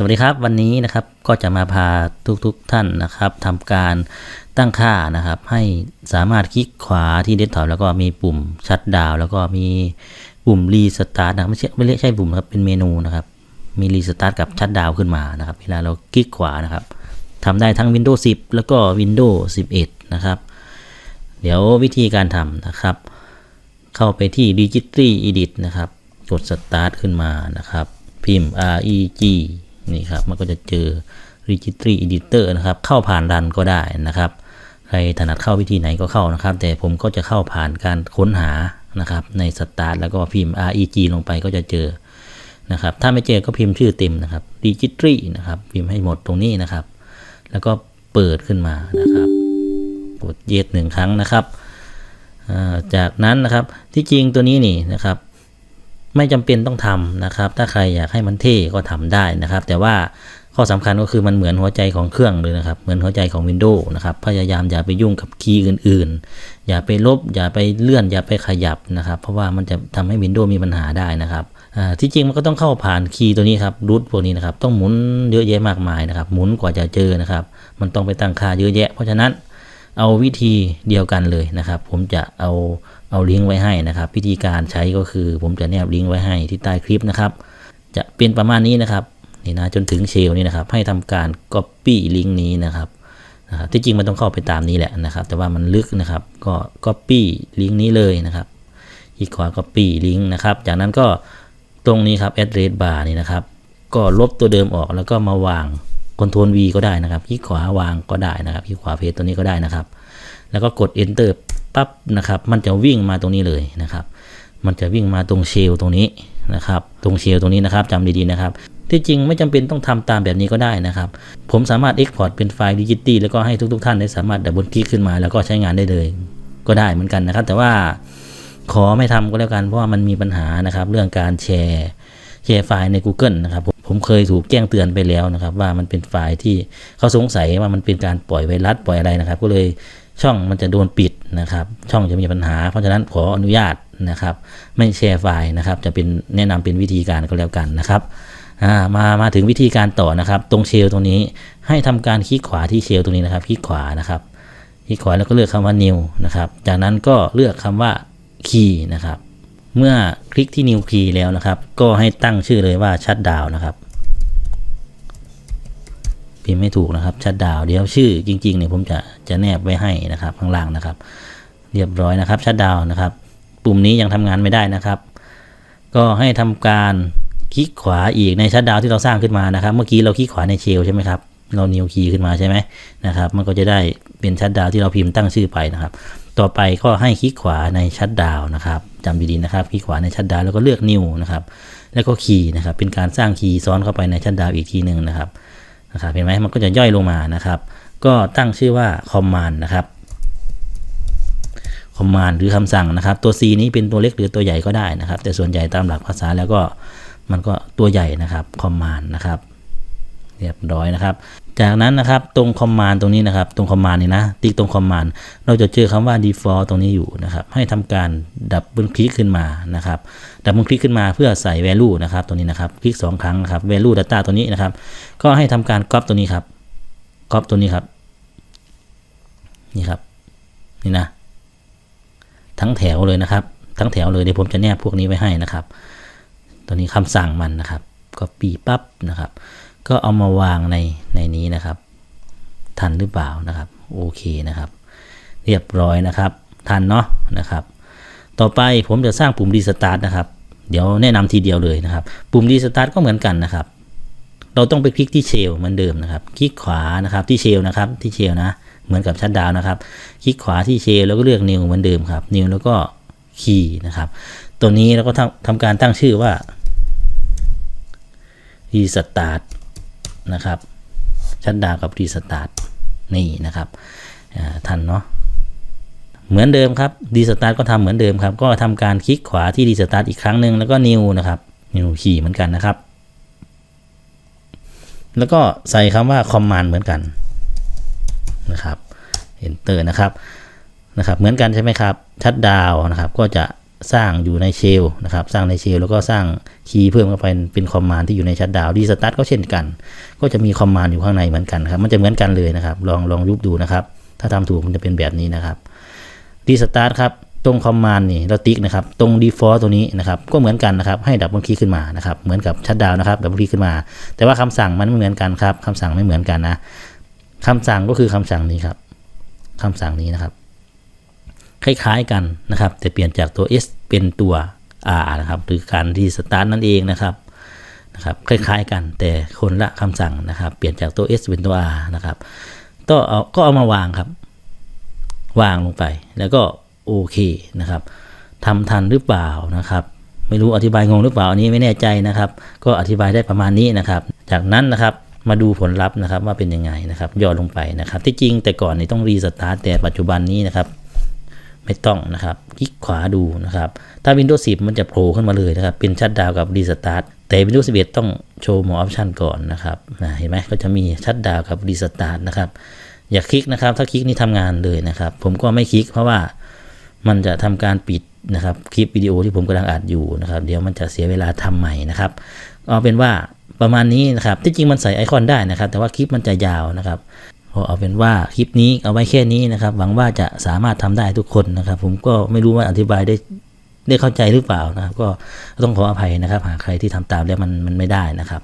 สวัสดีครับวันนี้นะครับก็จะมาพาทุกๆทท่านนะครับทำการตั้งค่านะครับให้สามารถคลิกขวาที่เดสก์ท็อปแล้วก็มีปุ่มชัดดาวแล้วก็มีปุ่มรีสตาร์ทนะไม่ใช่ไม่ใช่ปุ่มครับเป็นเมนูนะครับมีรีสตาร์ทกับชัดดาวขึ้นมานะครับเวลาเราคลิกขวานะครับทำได้ทั้ง Windows 10 แล้วก็ Windows 11 นะครับ เดี๋ยววิธีการทำนะครับ เข้าไปที่ Digitry Edit นะครับ กด Start ขึ้นมานะครับ พิมพ์ reg นี่ครับมันก็จะเจอ Registry Editor นะครับ เข้าผ่านรันก็ได้นะครับ ใครถนัดเข้าวิธีไหนก็เข้านะครับ แต่ผมก็จะเข้าผ่านการค้นหานะครับ ใน Start แล้วก็พิมพ์ reg ลงไปก็จะเจอนะครับ ถ้าไม่เจอก็พิมพ์ชื่อเต็มนะครับ Registry นะครับ พิมพ์ให้หมดตรงนี้นะครับ แล้วก็เปิดขึ้นมานะครับกดเยดหนึ่งครั้งนะครับ จากนั้นนะครับที่จริงตัวนี้นี่นะครับ ไม่จำเป็นต้องทำนะครับ ถ้าใครอยากให้มันเท่ก็ทำได้นะครับ แต่ว่าข้อสำคัญก็คือมันเหมือนหัวใจของเครื่องเลยนะครับ เหมือนหัวใจของ Windows นะครับ พยายามอย่าไปยุ่งกับคีย์อื่น ๆ อย่าไปลบ อย่าไปเลื่อน อย่าไปขยับนะครับ เพราะว่ามันจะทำให้ Windows มีปัญหาได้นะครับที่จริงมันก็ต้องเข้าผ่านคีย์ตัวนี้ครับรูทพวกนี้นะครับ ต้องหมุนเยอะแยะมากมายนะครับ หมุนกว่าจะเจอนะครับ มันต้องไปตั้งค่าเยอะแยะ เพราะฉะนั้นเอาวิธีเดียวกันเลยนะครับ ผมจะเอา เอาลิงก์ไว้ให้นะครับวิธีการใช้ก็คือผมจะแนบลิงก์ไว้ให้ที่ใต้คลิปนะครับ จะเป็นประมาณนี้นะครับนี่นะจนถึงเชลนี่นะครับ ให้ทำการ Copy ลิงก์นี้นะครับนะครับที่จริงมันต้องเข้าไปตามนี้แหละนะครับ แต่ว่ามันลึกนะครับ ก็ Copy ลิงก์นี้เลยนะครับคลิกขวา Copy ลิงก์นะครับ จากนั้นก็ตรงนี้ครับ address bar นี่นะครับ ก็ลบตัวเดิมออกแล้วก็มาวางคอนโทรล V ก็ได้นะครับคลิกขวาวางก็ได้นะครับคลิกขวาเพจตัวนี้ก็ได้นะครับ แล้วก็กด Enter ปั๊บนะครับ มันจะวิ่งมาตรงนี้เลยนะครับ มันจะวิ่งมาตรงเชลตรงนี้นะครับ ตรงเชลตรงนี้นะครับจำดีๆนะครับ ที่จริงไม่จำเป็นต้องทำตามแบบนี้ก็ได้นะครับ ผมสามารถ Export เป็นไฟล์ดิจิต y แล้วก็ให้ทุกๆ ท่านได้สามารถดับเบิลคลิกขึ้นมา แล้วก็ใช้งานได้เลยก็ได้เหมือนกันนะครับ แต่ว่าขอไม่ทำก็แล้วกันเพราะว่ามันมีปัญหานะครับ เรื่องการแชร์แชร์ไฟล์ใน Google นะครับผมเคยถูกแจ้งเตือนไปแล้วนะครับ ว่ามันเป็นไฟล์ที่เขาสงสัยว่ามันเป็นการปล่อยไวรัสปล่อยอะไรนะครับ ก็เลย ช่องมันจะโดนปิดนะครับ ช่องจะมีปัญหา เพราะฉะนั้นขออนุญาตนะครับ ไม่แชร์ไฟล์นะครับ จะเป็นแนะนำเป็นวิธีการก็แล้วกันนะครับมามาถึงวิธีการต่อนะครับ ตรงเชลตรงนี้ให้ทำการคลิกขวาที่เชลตรงนี้นะครับคลิกขวานะครับคลิกขวาแล้วก็เลือกคำว่า new นะครับ จากนั้นก็เลือกคำว่า key นะครับ เมื่อคลิกที่ New Key แล้วนะครับ ก็ให้ตั้งชื่อเลยว่าชัดดาวนะครับ พิมพ์ไม่ถูกนะครับ ชัดดาวเดี๋ยวชื่อจริงๆเนี่ยผมจะจะแนบไว้ให้นะครับ ข้างล่างนะครับ เรียบร้อยนะครับชัดดาวนะครับ ปุ่มนี้ยังทำงานไม่ได้นะครับ ก็ให้ทำการคลิกขวาอีกในชัดดาวที่เราสร้างขึ้นมานะครับ เมื่อกี้เราคลิกขวาในเชลใช่ไหมครับเรา New Key ขึ้นมาใช่ไหมนะครับ มันก็จะได้เป็นชัดดาวที่เราพิมพ์ตั้งชื่อไปนะครับ ต่อไปก็ให้คลิกขวาในชัดดาวนะครับจำดีๆนะครับ คลิกขวาในชัดดาวแล้วก็เลือกนิวนะครับ แล้วก็คีย์นะครับ เป็นการสร้างคีย์ซ้อนเข้าไปในชัดดาวอีกทีหนึ่งนะครับ นะครับเห็นไหมมันก็จะย่อยลงมานะครับ ก็ตั้งชื่อว่าคอมมาน์นะครับคอมมาน์หรือคำสั่งนะครับ ตัว C นี้เป็นตัวเล็กหรือตัวใหญ่ก็ได้นะครับ แต่ส่วนใหญ่ตามหลักภาษาแล้วก็มันก็ตัวใหญ่นะครับคอมมาน์นะครับ เรียบร้อยนะครับ จากนั้นนะครับตรงคอมมานด์ตรงนี้นะครับ ตรงคอมมานด์นี่นะ ติ๊กตรงคอมมานด์เราจะเจอคำว่า default ตรงนี้อยู่นะครับ ให้ทำการดับเบิลคลิกขึ้นมานะครับ ดับเบิลคลิกขึ้นมาเพื่อใส่ value นะครับตรงนี้นะครับ คลิก 2 ครั้งนะครับ value data ตัวนี้นะครับ ก็ให้ทำการ copy ตัวนี้ครับ copy ตัวนี้ครับ นี่ครับ นี่นะ ทั้งแถวเลยนะครับ ทั้งแถวเลยเดี๋ยวผมจะแนบพวกนี้ไว้ให้นะครับ ตัวนี้คำสั่งมันนะครับก็ปีปั๊บนะครับ ก็เอามาวางในในนี้นะครับ ทันหรือเปล่านะครับโอเคนะครับ เรียบร้อยนะครับ ทันเนาะนะครับ ต่อไปผมจะสร้างปุ่มรีสตาร์ทนะครับ เดี๋ยวแนะนำทีเดียวเลยนะครับ ปุ่มรีสตาร์ทก็เหมือนกันนะครับ เราต้องไปคลิกที่เชลเหมือนเดิมนะครับ คลิกขวานะครับที่เชลนะครับที่เชลนะ เหมือนกับชัดดาวนะครับ คลิกขวาที่เชลแล้วก็เลือก new เหมือนเดิมครับ new แล้วก็คีย์นะครับ ตัวนี้เราก็ทำทำการตั้งชื่อว่ารีสตาร์ท นะครับชัดดาวกับรีสตาร์ทนี่นะครับทันเนาะเหมือนเดิมครับรีสตาร์ทก็ทำเหมือนเดิมครับ ก็ทำการคลิกขวาที่รีสตาร์ทอีกครั้งหนึ่งแล้วก็นิวนะครับนิวขี่เหมือนกันนะครับ แล้วก็ใส่คำว่าคอมมานด์เหมือนกันนะครับ enter นะครับนะครับ เหมือนกันใช่ไหมครับชัดดาวนะครับ ก็จะ สร้างอยู่ในเชลนะครับ สร้างในเชลแล้วก็สร้างคีย์เพิ่มเข้าไปเป็นคอมมานด์ที่อยู่ในชัดดาวดีสตาร์ทก็เช่นกัน ก็จะมีคอมมานด์อยู่ข้างในเหมือนกันครับ มันจะเหมือนกันเลยนะครับ ลองลองยุบดูนะครับ ถ้าทำถูกมันจะเป็นแบบนี้นะครับดีสตาร์ทครับ ตรงคอมมานด์นี่เราติ๊กนะครับ ตรง default ตัวนี้นะครับ ก็เหมือนกันนะครับ ให้ดับเบิลคลิกขึ้นมานะครับ เหมือนกับชัดดาวนะครับ ดับเบิลคลิกขึ้นมา แต่ว่าคำสั่งมันไม่เหมือนกันครับคำสั่งไม่เหมือนกันนะคำสั่งก็คือคำสั่งนี้ครับคำสั่งนี้นะครับ คล้ายๆกันนะครับ แต่เปลี่ยนจากตัว S เป็นตัว R นะครับหรือการที่สตาร์ทนั่นเองนะครับนะครับ คล้ายๆกันแต่คนละคำสั่งนะครับ เปลี่ยนจากตัว S เป็นตัว R นะครับก็เอาก็เอามาวางครับ วางลงไป แล้วก็โอเคนะครับทำทันหรือเปล่านะครับ ไม่รู้อธิบายงงหรือเปล่าอันนี้ไม่แน่ใจนะครับ ก็อธิบายได้ประมาณนี้นะครับ จากนั้นนะครับมาดูผลลัพธ์นะครับว่าเป็นยังไงนะครับย่อลงไปนะครับ ที่จริงแต่ก่อนนี่ต้องรีสตาร์ทแต่ปัจจุบันนี้นะครับ ไม่ต้องนะครับ คลิกขวาดูนะครับ ถ้า Windows 10 มันจะโผล่ขึ้นมาเลยนะครับ เป็นชัดดาวกับรีสตาร์ทแต่ Windows 11 ต้องโชว์หมอออปชันก่อนนะครับนะเห็นไหมก็จะมีชัดดาวกับรีสตาร์ทนะครับ อย่าคลิกนะครับ ถ้าคลิกนี่ทำงานเลยนะครับ ผมก็ไม่คลิกเพราะว่ามันจะทำการปิดนะครับ คลิปวิดีโอที่ผมกำลังอัดอยู่นะครับ เดี๋ยวมันจะเสียเวลาทำใหม่นะครับ เอาเป็นว่าประมาณนี้นะครับ ที่จริงมันใส่ไอคอนได้นะครับ แต่ว่าคลิปมันจะยาวนะครับ ก็เอาเป็นว่าคลิปนี้เอาไว้แค่นี้นะครับ หวังว่าจะสามารถทำได้ทุกคนนะครับ ผมก็ไม่รู้ว่าอธิบายได้ได้เข้าใจหรือเปล่านะครับ ก็ต้องขออภัยนะครับ หากใครที่ทำตามแล้วมันมันไม่ได้นะครับ